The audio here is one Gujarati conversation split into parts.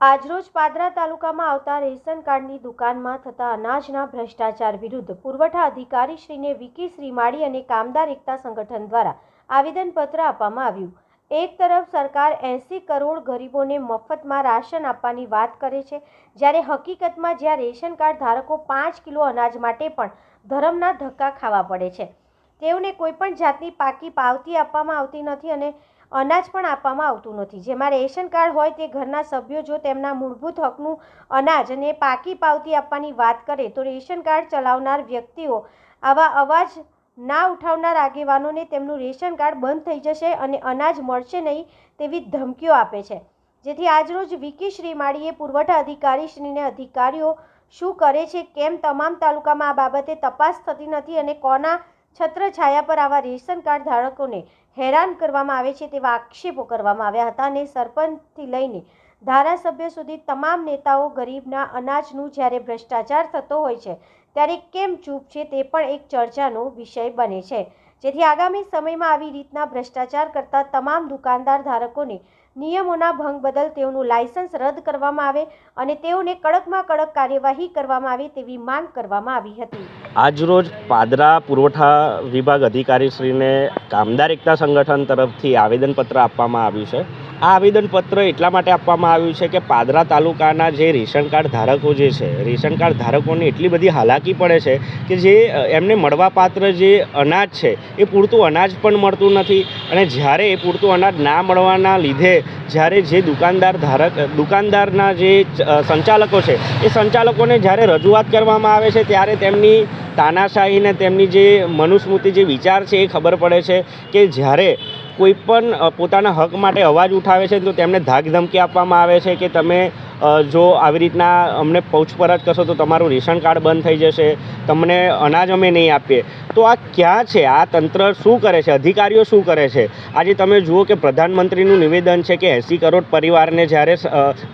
આજરોજ પાદરા તાલુકામાં આવતા રેશન કાર્ડની દુકાનમાં થતા અનાજના ભ્રષ્ટાચાર વિરુદ્ધ પુરવઠા અધિકારી શ્રીને વિકી શ્રીમાળી અને કામદાર એકતા સંગઠન દ્વારા આવેદનપત્ર આપવામાં આવ્યું. એક તરફ સરકાર એંસી કરોડ ગરીબોને મફતમાં રાશન આપવાની વાત કરે છે, જ્યારે હકીકતમાં જ્યાં રેશન કાર્ડ ધારકો પાંચ કિલો અનાજ માટે પણ ધરમના ધક્કા ખાવા પડે છે. તેઓને કોઈપણ જાતની પાકી પાવતી આપવામાં આવતી નથી અને અનાજ પણ આપવામાં આવતું નથી. જેમાં રેશન કાર્ડ હોય તે ઘરના સભ્યો જો તેમના મૂળભૂત હકનું અનાજ અને પાકી પાવતી આપવાની વાત કરે તો રેશન કાર્ડ ચલાવનાર વ્યક્તિઓ આવા અવાજ ના ઉઠાવનાર આગેવાનોને તેમનું રેશન કાર્ડ બંધ થઈ જશે અને અનાજ મળશે નહીં તેવી ધમકીઓ આપે છે. જેથી આજરોજ વિકી શ્રીમાળીએ પુરવઠા અધિકારી શ્રીને અધિકારીઓ શું કરે છે, કેમ તમામ તાલુકામાં આ બાબતે તપાસ થતી નથી અને કોના છત્રછાયા પર આવા રેશન કાર્ડ ધારકોને હેરાન કરવામાં આવે છે તેવા આક્ષેપો કરવામાં આવ્યા હતા અને સરપંચથી લઈને ધારાસભ્ય સુધી તમામ નેતાઓ ગરીબના અનાજનું જ્યારે ભ્રષ્ટાચાર થતો હોય છે, ત્યારે કેમ ચૂપ છે તે પણ એક ચર્ચાનો વિષય બને છે. જેથી આગામી સમયમાં આવી રીતના ભ્રષ્ટાચાર કરતા તમામ દુકાનદાર ધારકોને નિયમોના ભંગ બદલ તેઓનું લાયસન્સ રદ કરવામાં આવે અને તેઓને કડકમાં કડક કાર્યવાહી કરવામાં આવે તેવી માંગ કરવામાં આવી હતી. આજરોજ પાદરા પુરવઠા વિભાગ અધિકારીશ્રીને કામદાર એકતા સંગઠન તરફથી આવેદનપત્ર આપવામાં આવ્યું છે. આ આવેદનપત્ર એટલા માટે આપવામાં આવ્યું છે કે પાદરા તાલુકાના જે રેશન કાર્ડ ધારકો જે છે, રેશન કાર્ડ ધારકોને એટલી બધી હાલાકી પડે છે કે જે એમને મળવાપાત્ર જે અનાજ છે, એ પૂરતું અનાજ પણ મળતું નથી. અને જ્યારે એ પૂરતું અનાજ ના મળવાના લીધે જ્યારે જે દુકાનદાર ધારક, દુકાનદારના જે સંચાલકો છે, એ સંચાલકોને જ્યારે રજૂઆત કરવામાં આવે છે ત્યારે તેમની તાનાશાહીને તેમની જે મનુસ્મૃતિ જે વિચાર છે એ ખબર પડે છે કે જ્યારે કોઈ પણ પોતાના હક માટે અવાજ ઉઠાવે છે, તો તેમને ધાક ધમકી આપવામાં આવે છે કે તમે જો આવી રીતના અમને પૂછપરછ કરશો તો તમારું રેશન કાર્ડ બંધ થઈ જશે, તમને અનાજ અમે નહીં આપીએ. તો આ ક્યાં છે? આ તંત્ર શું કરે છે? અધિકારીઓ શું કરે છે? આજે તમે જુઓ કે પ્રધાનમંત્રીનું નિવેદન છે કે એંસી કરોડ પરિવારને જ્યારે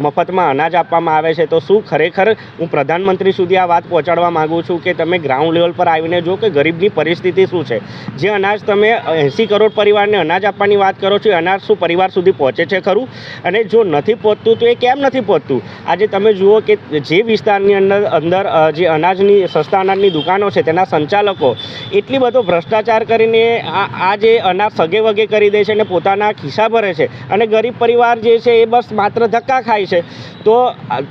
મફતમાં અનાજ આપવામાં આવે છે, તો શું ખરેખર હું પ્રધાનમંત્રી સુધી આ વાત પહોંચાડવા માગું છું કે તમે ગ્રાઉન્ડ લેવલ પર આવીને જુઓ કે ગરીબની પરિસ્થિતિ શું છે? જે અનાજ તમે એંસી કરોડ પરિવારને અનાજ આપવાની વાત કરો છો, એ અનાજ શું પરિવાર સુધી પહોંચે છે ખરું? અને જો નથી પહોંચતું તો એ કેમ નથી પહોંચતું? આજે તમે જુઓ કે જે વિસ્તારની અંદર અંદર જે અનાજની સસ્તા અનાજની દુકાનો છે, તેના સંચાલકો એટલી બધો ભ્રષ્ટાચાર કરીને આ આ જે અનાજ સગે વગે કરી દે છે અને પોતાના ખિસ્સા ભરે છે અને ગરીબ પરિવાર જે છે એ બસ માત્ર ધક્કા ખાય છે. તો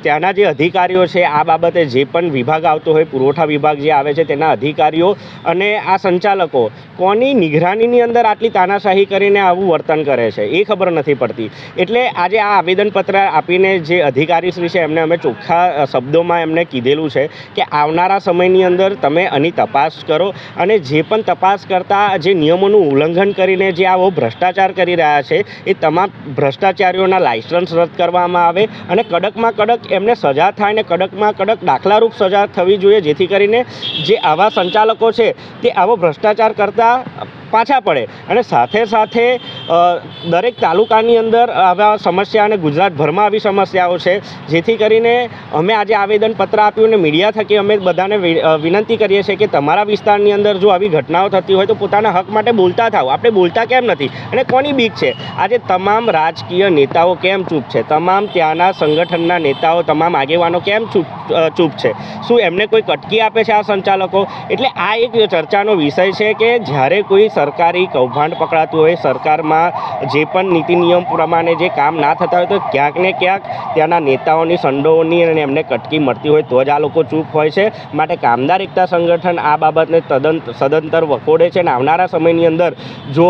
ત્યાંના જે અધિકારીઓ છે, આ બાબતે જે પણ વિભાગ આવતો હોય, પુરવઠા વિભાગ જે આવે છે, તેના અધિકારીઓ અને આ સંચાલકો કોની નિગરાનીની અંદર આટલી તાનાશાહી કરીને આવું વર્તન કરે છે, એ ખબર નથી પડતી. એટલે આજે આ આવેદનપત્ર આપીને જે અધિકારીશ્રી છે, એમને અમે ચોખ્ખા શબ્દોમાં એમને કીધેલું છે કે આવનારા સમયની અંદર તમે આની તપાસ કરો અને જે પણ તપાસ કરતા જે નિયમોનું ઉલ્લંઘન કરીને જે આવો ભ્રષ્ટાચાર કરી રહ્યા છે, એ તમામ ભ્રષ્ટાચારીઓના લાયસન્સ રદ કરવામાં આવે અને કડકમાં કડક એમને સજા થાય અને કડકમાં કડક દાખલારૂપ સજા થવી જોઈએ, જેથી કરીને જે આવા સંચાલકો છે, તે આવો ભ્રષ્ટાચાર કરતા પાછા પડે. અને સાથે સાથે દરેક તાલુકાની અંદર આવા સમસ્યા અને ગુજરાતભરમાં આવી સમસ્યાઓ છે, જેથી કરીને અમે આજે આવેદનપત્ર આપ્યું અને મીડિયા થકી અમે બધાને વિનંતી કરીએ છીએ કે તમારા વિસ્તારની અંદર જો આવી ઘટનાઓ થતી હોય તો પોતાના હક માટે બોલતા થાવ આપણે બોલતા કેમ નથી? અને કોની બીક છે? આજે તમામ રાજકીય નેતાઓ કેમ ચૂપ છે? તમામ ત્યાંના સંગઠનના નેતાઓ, તમામ આગેવાનો કેમ ચૂપ ચૂપ છે? શું એમને કોઈ કટકી આપે છે આ સંચાલકો? એટલે આ એક ચર્ચાનો વિષય છે કે જ્યારે કોઈ સરકારી કૌભાંડ પકડાતું હોય, સરકારમાં જે પણ નીતિ નિયમ પ્રમાણે જે કામ ના થતા હોય તો ક્યાંક ને ક્યાંક ત્યાંના નેતાઓની સંડોઓની અને એમને કટકી મળતી હોય તો જ આ લોકો ચૂપ હોય છે. માટે કામદાર એકતા સંગઠન આ બાબતને તદન સદંતર વખોડે છે અને આવનારા સમયની અંદર જો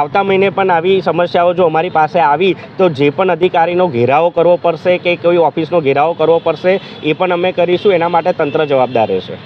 આવતા મહિને પણ આવી સમસ્યાઓ જો અમારી પાસે આવી તો જે પણ અધિકારીનો ઘેરાવો કરવો પડશે કે કોઈ ઓફિસનો ઘેરાવો કરવો પડશે એ પણ અમે કરીશું. એના માટે તંત્ર જવાબદાર રહેશે.